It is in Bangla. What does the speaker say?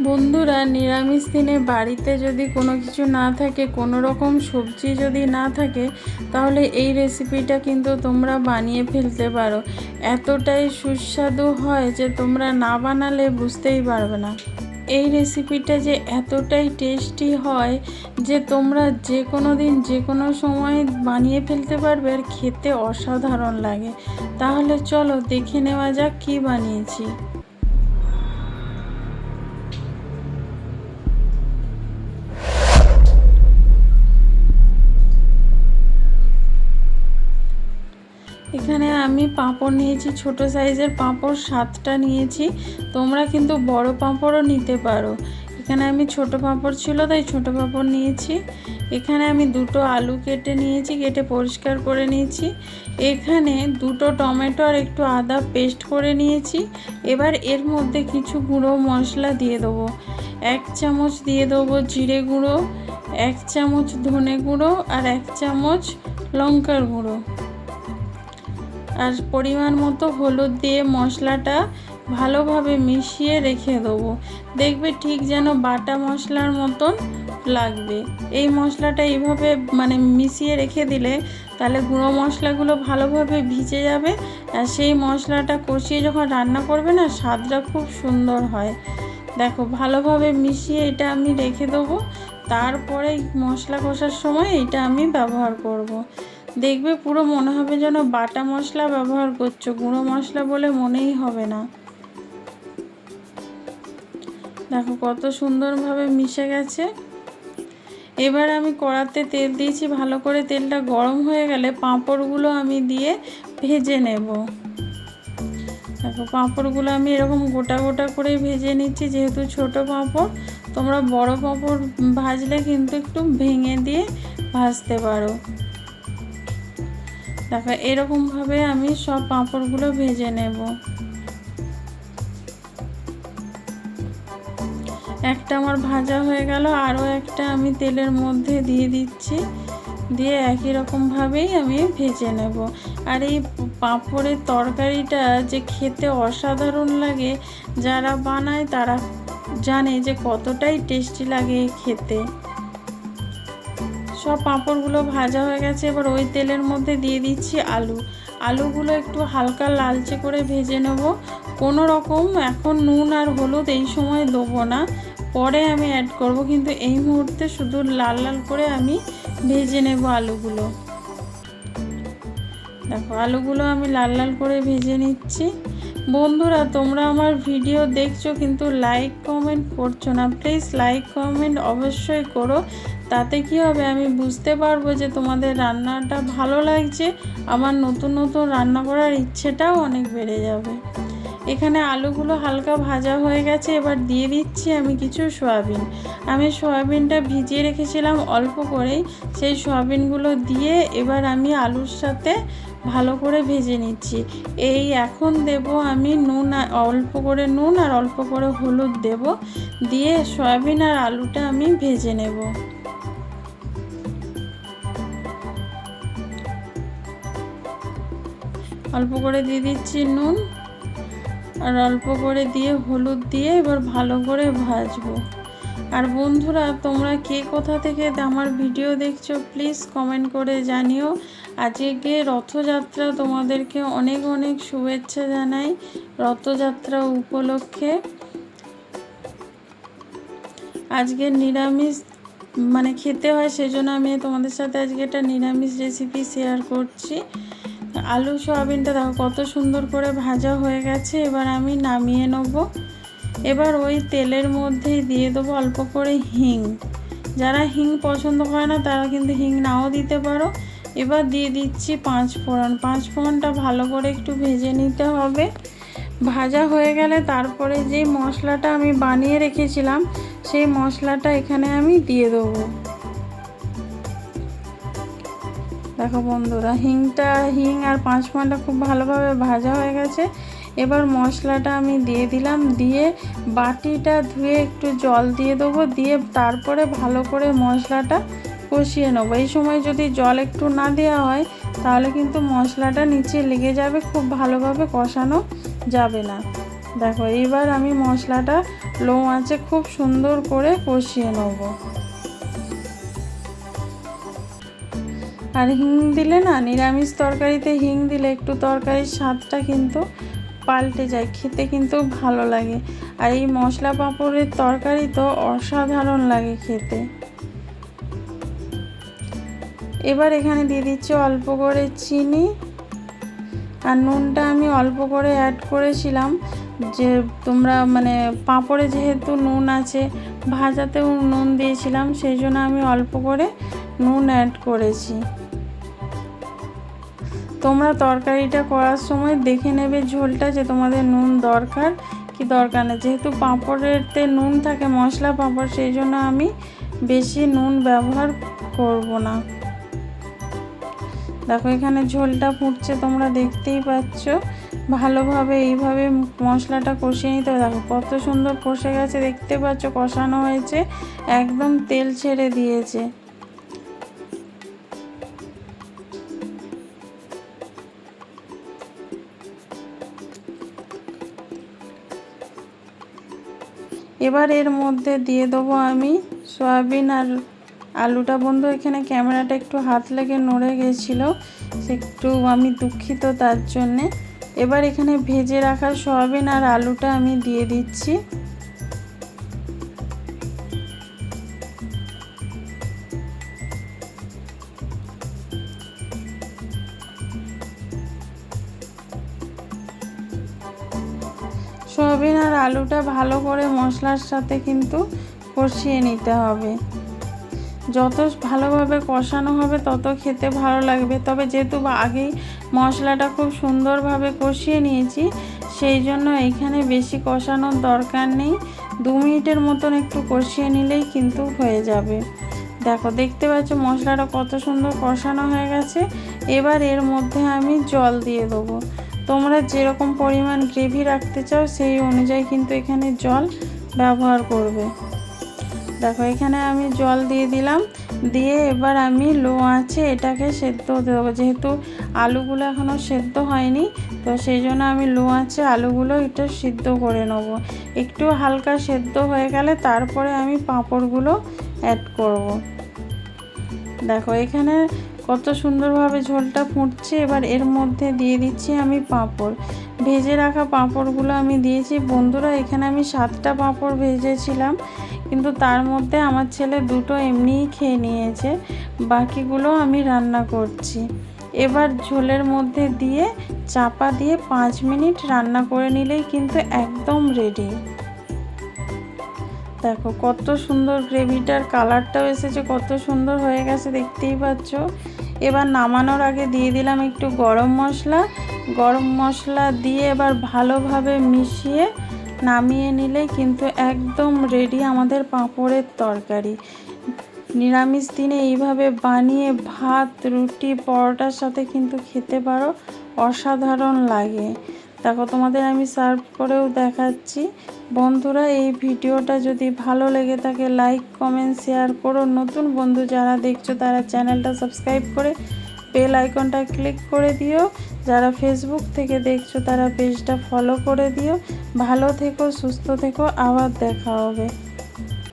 বন্ধুরা, নিরামিষ দিনে বাড়িতে যদি কোনো কিছু না থাকে, কোনো রকম সবজি যদি না থাকে, তাহলে এই রেসিপিটা কিন্তু তোমরা বানিয়ে ফেলতে পারো। এতটাই সুস্বাদু হয় যে তোমরা না বানালে বুঝতেই পারবে না। এই রেসিপিটা যে এতটাই টেস্টি হয় যে তোমরা যে কোনো দিন যে কোনো সময় বানিয়ে ফেলতে পারবে আর খেতে অসাধারণ লাগে। তাহলে চলো দেখে নেওয়া যাক কী বানিয়েছি। আমি পাঁপড় নিয়েছি, ছোট সাইজের পাঁপড়, সাতটা নিয়েছি। তোমরা কিন্তু বড় পাঁপড়ও নিতে পারো। এখানে আমি ছোট পাঁপড় ছিল, তাই ছোট পাঁপড় নিয়েছি। এখানে আমি দুটো আলু কেটে নিয়েছি, কেটে পরিষ্কার করে নিয়েছি। এখানে দুটো টমেটো আর একটু আদা পেস্ট করে নিয়েছি। এবার এর মধ্যে কিছু গুঁড়ো মশলা দিয়ে দেবো। এক চামচ দিয়ে দেবো জিরে গুঁড়ো, এক চামচ ধনে গুঁড়ো আর এক চামচ লঙ্কার গুঁড়ো। আর পরিমাণ মতো হলুদ দিয়ে মশলাটা ভালোভাবে মিশিয়ে রেখে দেবো। দেখবে ঠিক যেন বাটা মশলার মতন লাগবে। এই মশলাটা এইভাবে মানে মিশিয়ে রেখে দিলে তাহলে গুঁড়ো মশলাগুলো ভালোভাবে ভিজে যাবে আর সেই মশলাটা কষিয়ে যখন রান্না করবে না, স্বাদটা খুব সুন্দর হয়। দেখো ভালোভাবে মিশিয়ে এটা আমি রেখে দেবো। তারপরে মশলা কষার সময় এটা আমি ব্যবহার করব। দেখবে পুরো মনে হবে যেন বাটা মশলা ব্যবহার করছ, গুঁড়ো মশলা বলে মনেই হবে না। দেখো কত সুন্দরভাবে মিশে গেছে। এবার আমি কড়াতে তেল দিয়েছি, ভালো করে তেলটা গরম হয়ে গেলে পাঁপড়গুলো আমি দিয়ে ভেজে নেব। দেখো পাঁপড়গুলো আমি এরকম গোটা গোটা করে ভেজে নিচ্ছি, যেহেতু ছোট পাঁপড়, তোমরা বড় পাঁপড় ভাজলে কিন্তু একটু ভেঙে দিয়ে ভাজতে পারো। দেখো এরকমভাবে আমি সব পাঁপড়গুলো ভেজে নেব। একটা আমার ভাজা হয়ে গেল, আরও একটা আমি তেলের মধ্যে দিয়ে দিচ্ছি। দিয়ে একই রকমভাবেই আমি ভেজে নেব। আর এই পাঁপড়ের তরকারিটা যে খেতে অসাধারণ লাগে, যারা বানায় তারা জানে যে কতটাই টেস্টি লাগে খেতে। সব পাঁপড়গুলো ভাজা হয়ে গেছে। এবার ওই তেলের মধ্যে দিয়ে দিচ্ছি আলু। আলুগুলো একটু হালকা লালচে করে ভেজে নেব। কোনো রকম এখন নুন আর হলুদ এই সময় দেবো না। পরে আমি অ্যাড করব, কিন্তু এই মুহূর্তে শুধু লাল লাল করে আমি ভেজে নেব আলুগুলো। দেখো, আলুগুলো আমি লাল লাল করে ভেজে নিচ্ছি। বন্ধুরা, তোমরা আমার ভিডিও দেখছ কিন্তু লাইক কমেন্ট করছ না। প্লিজ লাইক কমেন্ট অবশ্যই করো। তাতে কি হবে? আমি বুঝতে পারব যে তোমাদের রান্নাটা ভালো লাগছে। আমার নতুন নতুন রান্না করার ইচ্ছেটাও অনেক বেড়ে যাবে। এখানে আলুগুলো হালকা ভাজা হয়ে গেছে। এবার দিয়ে দিচ্ছি আমি কিছু সয়াবিন। আমি সয়াবিনটা ভিজিয়ে রেখেছিলাম অল্প করেই। সেই সয়াবিনগুলো দিয়ে এবার আমি আলুর সাথে ভালো করে ভেজে নিচ্ছি। এই এখন দেব আমি নুন অল্প করে নুন আর অল্প করে হলুদ দেব। দিয়ে সয়াবিন আর আলুটা আমি ভেজে নেব। অল্প করে দিয়ে দিচ্ছি নুন আর অল্প করে দিয়ে হলুদ দিয়ে এবার ভালো করে ভাজবো। আর বন্ধুরা, তোমরা কে কোথা থেকে আমার ভিডিও দেখছ প্লিজ কমেন্ট করে জানিও। আজকে রথযাত্রা তোমাদেরকে অনেক অনেক শুভেচ্ছা জানাই রথযাত্রা উপলক্ষে। আজকে নিরামিষ মানে খেতে হয় সেজন্য আমি তোমাদের সাথে আজকে একটা নিরামিষ রেসিপি শেয়ার করছি। আলু সয়াবিনটা দেখো কত সুন্দর করে ভাজা হয়ে গেছে, এবার আমি নামিয়ে নেব। এবার ওই তেলের মধ্যেই দিয়ে দেবো অল্প করে হিং। যারা হিং পছন্দ করে না, তারা কিন্তু হিং নাও দিতে পারো। এবার দিয়ে দিচ্ছি পাঁচ ফোড়ন। পাঁচ ফোড়নটা ভালো করে একটু ভেজে নিতে হবে। ভাজা হয়ে গেলে তারপরে যে মশলাটা আমি বানিয়ে রেখেছিলাম, সেই মশলাটা এখানে আমি দিয়ে দেবো। দেখো বন্ধুরা, হিংটা, হিং আর পাঁচ ফোঁড়নটা খুব ভালোভাবে ভাজা হয়ে গেছে। এবার মশলাটা আমি দিয়ে দিলাম, দিয়ে বাটিটা ধুয়ে একটু জল দিয়ে দেবো, দিয়ে তারপরে ভালো করে মশলাটা কষিয়ে নেব। এই সময় যদি জল একটু না দেওয়া হয়, তাহলে কিন্তু মশলাটা নিচে লেগে যাবে, খুব ভালোভাবে কষানো যাবে না। দেখো এইবার আমি মশলাটা লো আঁচে খুব সুন্দর করে কষিয়ে নেব। আর হিং দিলে না, নিরামিষ তরকারিতে হিং দিলে একটু তরকারির স্বাদটা কিন্তু পাল্টে যায়, খেতে কিন্তু ভালো লাগে। আর এই মশলা পাঁপড়ের তরকারি তো অসাধারণ লাগে খেতে। এবার এখানে দিয়ে দিচ্ছি অল্প করে চিনি। আর নুনটা আমি অল্প করে অ্যাড করেছিলাম। যে তোমরা মানে পাঁপড়ে যেহেতু নুন আছে, ভাজাতেও নুন দিয়েছিলাম, সেই জন্য আমি অল্প করে নুন অ্যাড করেছি। তোমরা তরকারিটা করার সময় দেখে নেবে ঝোলটা যে তোমাদের নুন দরকার, কি দরকার না যেহেতু পাঁপড়েরতে নুন থাকে, মশলা পাঁপড়, সেই জন্য আমি বেশি নুন ব্যবহার করব না। দেখো এখানে ঝোলটা ফুটছে, তোমরা দেখতেই পাচ্ছ। ভালোভাবে এইভাবে মশলাটা কষিয়ে নিতে হবে। দেখো কত সুন্দর কষে গেছে, দেখতে পাচ্ছ কষানো হয়েছে, একদম তেল ছেড়ে দিয়েছে। এবার এর মধ্যে দিয়ে দেবো আমি সয়াবিন আর আলুটা। বন্ধু, এখানে ক্যামেরাটা একটু হাত লেগে নড়ে গেছিল, একটু আমি দুঃখিত তার জন্যে। এবার এখানে ভেজে রাখা সয়াবিন আর আলুটা আমি দিয়ে দিচ্ছি। সয়াবিন আর আলুটা ভালো করে মশলার সাথে কিন্তু কষিয়ে নিতে হবে। যত ভালোভাবে কষানো হবে, তত খেতে ভালো লাগবে। তবে যেহেতু আগেই মশলাটা খুব সুন্দরভাবে কষিয়ে নিয়েছি, সেই জন্য এখানে বেশি কষানোর দরকার নেই। দু মিনিটের মতন একটু কষিয়ে নিলেই কিন্তু হয়ে যাবে। দেখো, দেখতে পাচ্ছ মশলাটা কত সুন্দর কষানো হয়ে গেছে। এবার এর মধ্যে আমি জল দিয়ে দেবো। তোমরা যেরকম পরিমাণ গ্রেভি রাখতে চাও, সেই অনুযায়ী কিন্তু এখানে জল ব্যবহার করবে। দেখো, এখানে আমি জল দিয়ে দিলাম। দিয়ে এবার আমি লো আছে এটাকে সেদ্ধ দেবো। যেহেতু আলুগুলো এখনও সেদ্ধ হয়নি, তো সেই জন্য আমি লো আছে আলুগুলো এটা সিদ্ধ করে নেব। একটু হালকা সেদ্ধ হয়ে গেলে তারপরে আমি পাঁপড়গুলো অ্যাড করব। দেখো, এখানে কত সুন্দরভাবে ঝোলটা ফুটছে। এবার এর মধ্যে দিয়ে দিচ্ছি আমি পাঁপড়। ভেজে রাখা পাঁপড়গুলো আমি দিয়েছি। বন্ধুরা, এখানে আমি সাতটা পাঁপড় ভেজেছিলাম, কিন্তু তার মধ্যে আমার ছেলে দুটো এমনিই খেয়ে নিয়েছে। বাকিগুলো আমি রান্না করছি। এবার ঝোলের মধ্যে দিয়ে চাপা দিয়ে পাঁচ মিনিট রান্না করে নিলেই কিন্তু একদম রেডি দেখো, কত সুন্দর গ্রেভিটার কালারটাও এসেছে, কত সুন্দর হয়ে গেছে, দেখতেই পাচ্ছ। এবার নামানোর আগে দিয়ে দিলাম একটু গরম মশলা। গরম মশলা দিয়ে এবার ভালোভাবে মিশিয়ে নামিয়ে নিলে কিন্তু একদম রেডি আমাদের পাঁপড়ের তরকারি। নিরামিষ দিনে এইভাবে বানিয়ে ভাত, রুটি, পরোটার সাথে কিন্তু খেতে পারো, অসাধারণ লাগে। দেখো তোমাদের আমি সার্ভ করেও দেখাচ্ছি। বন্ধুরা, এই ভিডিওটা যদি ভালো লেগে থাকে লাইক কমেন্ট শেয়ার করো। নতুন বন্ধু যারা দেখছ, তারা চ্যানেলটা সাবস্ক্রাইব করে বেল আইকনটা ক্লিক করে দিও। যারা ফেসবুক থেকে দেখছ, তারা পেজটা ফলো করে দিও। ভালো থেকো, সুস্থ থেকো, আবার দেখা হবে।